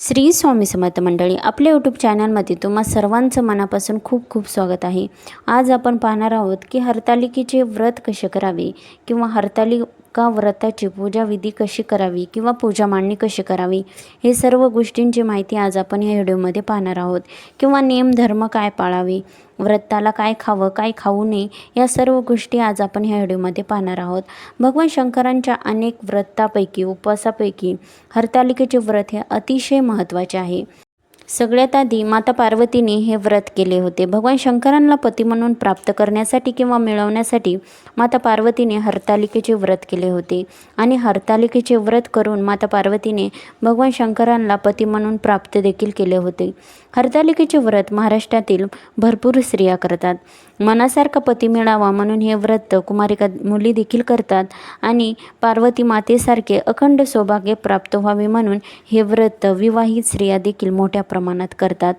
श्री स्वामी समर्थ मंडळी आपल्या यूट्यूब चॅनलमध्ये तुम्हा सर्वांचं मनापासून खूप खूप स्वागत आहे. आज आपण पाहणार आहोत की हरतालिकेचे व्रत कसे करावे किंवा हरताली का व्रताची पूजा विधी कशी करावी किंवा पूजा मांडणी कशी करावी हे सर्व गोष्टींची माहिती आज आपण या व्हिडिओमध्ये पाहणार आहोत. किंवा नियम धर्म काय पाळावे व्रताला काय खावं काय खाऊ नये या सर्व गोष्टी आज आपण ह्या व्हिडिओमध्ये पाहणार आहोत. भगवान शंकरांच्या अनेक व्रतापैकी उपवासापैकी हरतालिकेचे व्रत हे अतिशय महत्त्वाचे आहे. सगळ्यात आधी माता पार्वतीने हे व्रत केले होते. भगवान शंकरांना पती म्हणून प्राप्त करण्यासाठी किंवा मिळवण्यासाठी माता पार्वतीने हरतालिकेचे व्रत केले होते. आणि हरतालिकेचे व्रत करून माता पार्वतीने भगवान शंकरांना पती म्हणून प्राप्त देखील केले होते. हरतालिकेचे व्रत महाराष्ट्रातील भरपूर स्त्रिया करतात. मनासारखा पती मिळावा म्हणून हे व्रत कुमारिका मुली देखील करतात. आणि पार्वती मातेसारखे अखंड सौभाग्य प्राप्त व्हावे म्हणून हे व्रत विवाहित स्त्रिया देखील मोठ्या प्रमाणात करतात.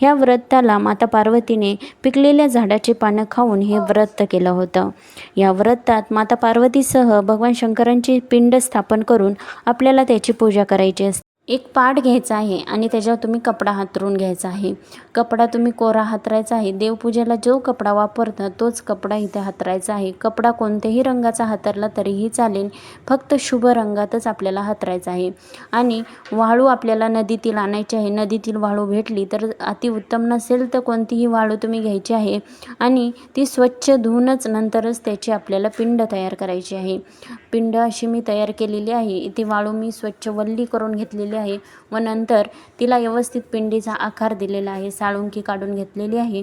ह्या व्रताला माता पार्वतीने पिकलेल्या झाडाचे पानं खाऊन हे व्रत केलं होतं. या व्रतात माता पार्वतीसह भगवान शंकरांची पिंड स्थापन करून आपल्याला त्याची पूजा करायची असते. एक पाट घ्यायचा आहे आणि त्याच्यावर तुम्ही कपडा हातरून घ्यायचा आहे. कपडा तुम्ही कोरा हातरायचा आहे. देवपूजेला जो कपडा वापरता तोच कपडा इथे हातरायचा आहे. कपडा कोणत्याही रंगाचा हातरला तरीही चालेल. फक्त शुभ रंगातच आपल्याला हातरायचा आहे. आणि वाळू आपल्याला नदीतील आणायची आहे. नदीतील वाळू भेटली तर अतिउत्तम नसेल तर कोणतीही वाळू तुम्ही घ्यायची आहे. आणि ती स्वच्छ धुवूनच नंतरच त्याची आपल्याला पिंड तयार करायची आहे. पिंड अशी मी तयार केलेली आहे. ती वाळू मी स्वच्छ वल्ली करून घेतलेली आहे व नंतर तिला व्यवस्थित पिंडीचा आकार दिलेला आहे. साळुंकी काढून घेतलेली आहे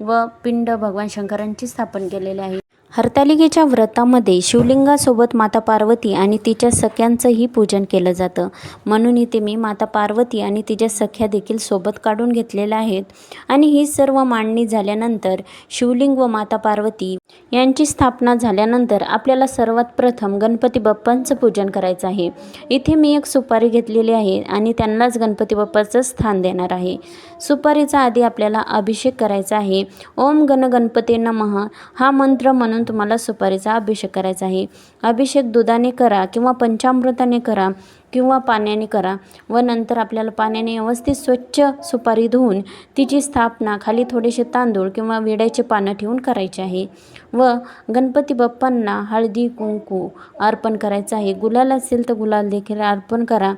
व पिंड भगवान शंकरांची स्थापन केलेले आहे. हरतालिकेच्या व्रतामध्ये शिवलिंगासोबत माता पार्वती आणि तिच्या सख्यांचंही पूजन केलं जातं. म्हणून इथे मी माता पार्वती आणि तिच्या सख्या देखील सोबत काढून घेतलेल्या आहेत. आणि ही सर्व मांडणी झाल्यानंतर शिवलिंग व माता पार्वती यांची स्थापना झाल्यानंतर आपल्याला सर्वात प्रथम गणपती बाप्पांचं पूजन करायचं आहे. इथे मी एक सुपारी घेतलेली आहे आणि त्यांनाच गणपती बाप्पाचं स्थान देणार आहे. सुपारीचा आधी आपल्याला अभिषेक करायचा आहे. ओम गण गणपती नमः हा मंत्र म्हणून तुम्हाला सुपारीचा अभिषेक करायचा आहे. अभिषेक दुधाने करा किंवा पंचामृताने करा. किंवा पाण्याने करा व नंतर आपल्याला पाण्याने व्यवस्थित स्वच्छ सुपारी धुवून तिची स्थापना खाली थोडेसे तांदूळ किंवा विड्याचे पानं ठेवून करायचे आहे. व गणपती बाप्पांना हळदी कुंकू अर्पण करायचं आहे. गुलाल असेल तर गुलाल देखील अर्पण करा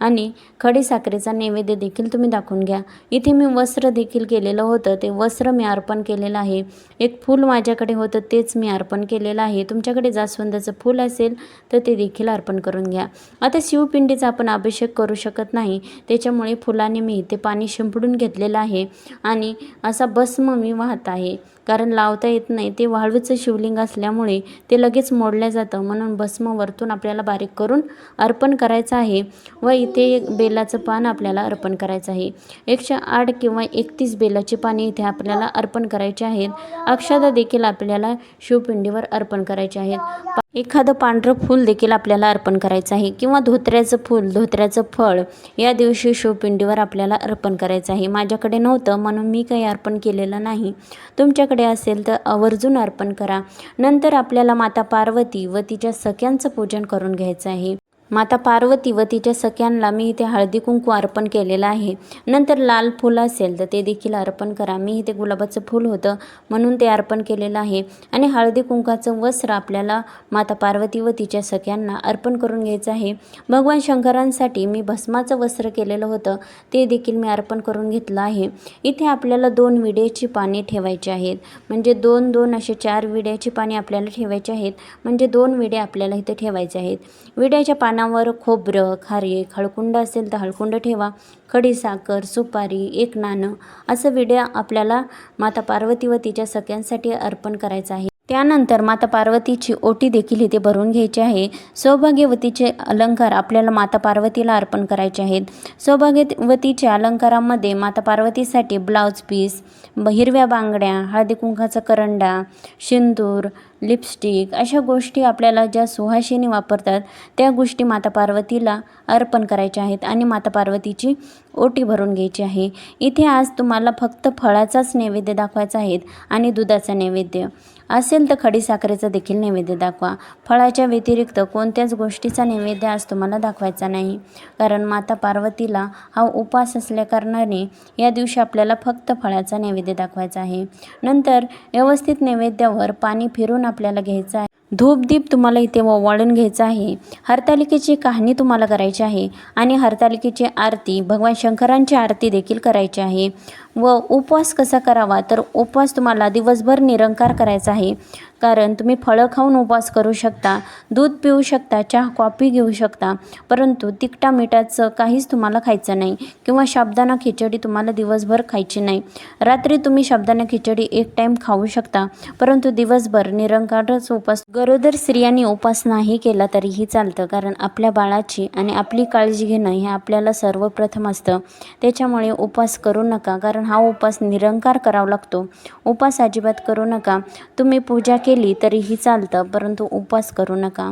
आणि खडीसाखरेचा नैवेद्य देखील तुम्ही दाखवून घ्या. इथे मी वस्त्र देखील केलेलं होतं. ते वस्त्र मी अर्पण केलेलं आहे. एक फूल माझ्याकडे होतं. तेच मी अर्पण केलेलं आहे. तुमच्याकडे जास्वंदाचं फूल असेल तर ते देखील अर्पण करून घ्या. आता पिंडीचा आपण अभिषेक करू शकत नाही. त्याच्यामुळे फुलाने मी इथे पाणी शिंपडून घेतलेलं आहे आणि असा भस्म मी वाहत आहे. कारण लावता येत नाही ते वाळूचं शिवलिंग असल्यामुळे ते लगेच मोडलं जातं. म्हणून भस्म वरतून आपल्याला बारीक करून अर्पण करायचं आहे व इथे एक बेलाचं पान आपल्याला अर्पण करायचं आहे. एकशे आठ किंवा एकतीस बेलाची पाने इथे आपल्याला अर्पण करायची आहेत. अक्षदा देखील आपल्याला शिवपिंडीवर अर्पण करायचे आहेत. एखादं पांढरं फूल देखील आपल्याला अर्पण करायचं आहे किंवा धोत्र्याचं फूल धोत्र्याचं फळ या दिवशी शिवपिंडीवर आपल्याला अर्पण करायचं आहे. माझ्याकडे नव्हतं म्हणून मी काही अर्पण केलेलं नाही. तुमच्याकडे असेल तर आवर्जून अर्पण करा. नंतर आपल्याला माता पार्वती व तिच्या सख्यांचं पूजन करून घ्यायचं आहे. माता पार्वती व तिच्या सख्यांना मी इथे हळदी कुंकू अर्पण केलेलं आहे. नंतर लाल फूल असेल तर ते देखील अर्पण करा. मी इथे गुलाबाचं फूल होतं म्हणून ते अर्पण केलेलं आहे. आणि हळदी कुंकाचं वस्त्र आपल्याला माता पार्वती व तिच्या सख्यांना अर्पण करून घ्यायचं आहे. भगवान शंकरांसाठी मी भस्माचं वस्त्र केलेलं होतं. ते देखील मी अर्पण करून घेतलं आहे. इथे आपल्याला दोन विड्याची पाने ठेवायची आहेत. म्हणजे दोन दोन असे चार विड्याची पाने आपल्याला ठेवायची आहेत. म्हणजे दोन विडे आपल्याला इथे ठेवायचे आहेत. विड्याच्या पाना पानावर खोबरं खारीक हळकुंड असेल तर हळकुंड ठेवा. खडीसाखर सुपारी एक नाणं असं विड्या आपल्याला माता पार्वती व तिच्या सख्यांसाठी अर्पण करायचं आहे. त्यानंतर माता पार्वतीची ओटी देखील इथे भरून घ्यायची आहे. सौभाग्यवतीचे अलंकार आपल्याला माता पार्वतीला अर्पण करायचे आहेत. सौभाग्यवतीच्या अलंकारामध्ये माता पार्वतीसाठी ब्लाऊज पीस हिरव्या बांगड्या हळदी कुंकाचा करंडा शिंदूर लिपस्टिक अशा गोष्टी आपल्याला ज्या सुहाशिनी वापरतात त्या गोष्टी माता पार्वतीला अर्पण करायच्या आहेत आणि माता पार्वतीची ओटी भरून घ्यायची आहे. इथे आज तुम्हाला फक्त फळाचाच नैवेद्य दाखवायचा आहे आणि दुधाचा नैवेद्य. असेल तर खडीसाखरेचा देखील नैवेद्य दाखवा. फळाच्या व्यतिरिक्त कोणत्याच गोष्टीचा नैवेद्य आज तुम्हाला दाखवायचा नाही. कारण माता पार्वतीला हा उपास असल्याकारणाने या दिवशी आपल्याला फक्त फळाचा नैवेद्य दाखवायचा आहे. नंतर व्यवस्थित नैवेद्यावर पाणी फिरून आपल्याला घ्यायचं आहे. धूपदीप तुम्हाला इथे ओवाळून घ्यायचं आहे. हरतालिकेची कहाणी तुम्हाला करायची आहे. आणि हरतालिकेची आरती भगवान शंकरांची आरती देखील करायची आहे. व उपवास कसा करावा? तर उपवास तुम्हाला दिवसभर निरंकार करायचा आहे. कारण तुम्ही फळं खाऊन उपवास करू शकता दूध पिऊ शकता चहा कॉफी घेऊ शकता. परंतु तिखटा मिठाचं काहीच तुम्हाला खायचं नाही किंवा शाबदाना खिचडी तुम्हाला दिवसभर खायची नाही. रात्री तुम्ही शाबदाना खिचडी एक टाईम खाऊ शकता परंतु दिवसभर निरंकारच उपास गरोदर स्त्रियांनी उपास नाही केला तरीही चालतं कारण आपल्या बाळाची आणि आपली काळजी घेणं हे आपल्याला सर्वप्रथम असतं. त्याच्यामुळे उपवास करू नका कारण हा उपास निरंकार करावा लागतो. उपास अजिबात करू नका. तुम्ही पूजा केली तरीही चालतं परंतु उपवास करू नका.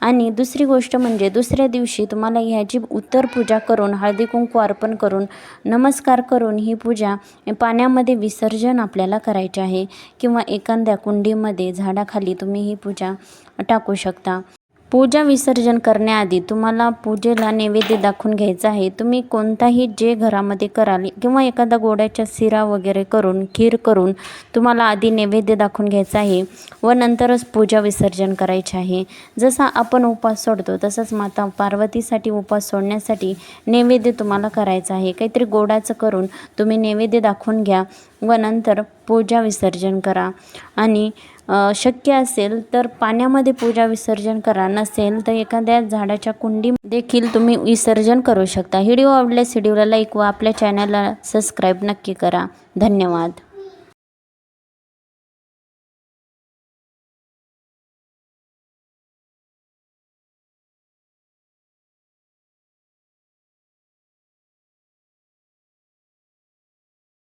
आणि दुसरी गोष्ट म्हणजे दुसऱ्या दिवशी तुम्हाला ह्याची उत्तर पूजा करून हळदी कुंकू अर्पण करून नमस्कार करून ही पूजा पाण्यामध्ये विसर्जन आपल्याला करायचे आहे. किंवा एखाद्या कुंडीमध्ये झाडाखाली तुम्ही ही पूजा टाकू शकता. पूजा विसर्जन करण्याआधी तुम्हाला पूजेला नैवेद्य दाखवून घ्यायचा आहे. तुम्ही कोणताही जे घरामध्ये कराल किंवा एखादा गोड्याच्या शिरा वगैरे करून खीर करून तुम्हाला आधी नैवेद्य दाखवून घ्यायचा आहे व नंतरच पूजा विसर्जन करायचे आहे. जसा आपण उपवास सोडतो तसंच माता पार्वतीसाठी उपवास सोडण्यासाठी नैवेद्य तुम्हाला करायचं आहे. काहीतरी गोडाचं करून तुम्ही नैवेद्य दाखवून घ्या व नंतर पूजा विसर्जन करा. आणि शक्य असेल तर पाण्यामध्ये पूजा विसर्जन करा. नसेल तर एखाद्या झाडाच्या कुंडी देखील तुम्ही विसर्जन करू शकता. व्हिडिओ आवडल्यास व्हिडिओला लाईक व आपल्या चॅनलला सबस्क्राईब नक्की करा. धन्यवाद.